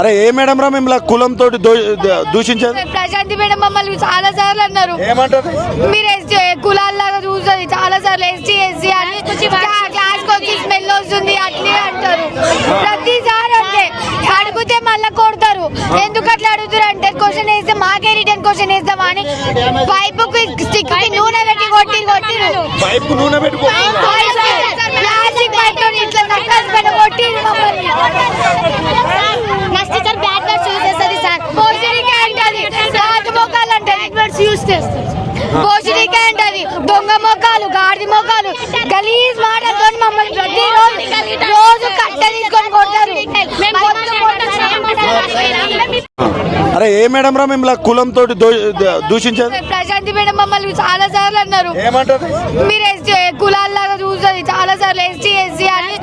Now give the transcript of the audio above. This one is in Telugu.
అరే ఏ మేడం రా మిమ్మల్ని కులంతో దూషించారు? ప్రశాంతి మేడం మమ్మల్ని చాలా సార్లు అన్నారు. ఏమంటారు? మీరు ఎస్టీ కులాల్లాగా చూస్తుంది. చాలా సార్లు ఎస్టీ ఎస్సీ అని క్లాస్ వచ్చి స్మెల్ వస్తుంది అట్లే అంటారు. ప్రతిసారి అంటే అడిగితే మళ్ళీ కొడతారు. ఎందుకు అట్లా అడుగుతారు అంటే క్వశ్చన్ వేస్తే మాకే రిటర్న్ క్వశ్చన్ వేస్తామా అని. పైపు స్టిక్ నూనె పెట్టి కొట్టి కొట్టిరు. పైపు నూనె పెట్టుకో ప్లాస్టిక్ పైప్ ఇట్లా నక్కలు పెట్టి కొట్టిరు మమ్మల్ని next sir bad words use చేస్తుంది సార్ పోషణిక అంటది రాజు మొక్కలు అంటది యూస్ చేస్తారు పోషణిక అంటది దొంగ మొక్కలు గాడిద మొక్కలు గలీజ్ మాటలతో మమ్మల్ని ప్రతి రోజు రోజు కట్ట తీసుకొని కొడతారు. అరే ఏ మేడం రా మిమ్మల్ని కులంతో దూషించారు ప్రశాంతి మేడం మమ్మల్ని చాలా సార్లు అన్నారు. ఏమంటారు మీరు ఎస్టీ కులాల్లాగా చూస్తుంది చాలా సార్లు ఎస్టీ ఎస్సీ అని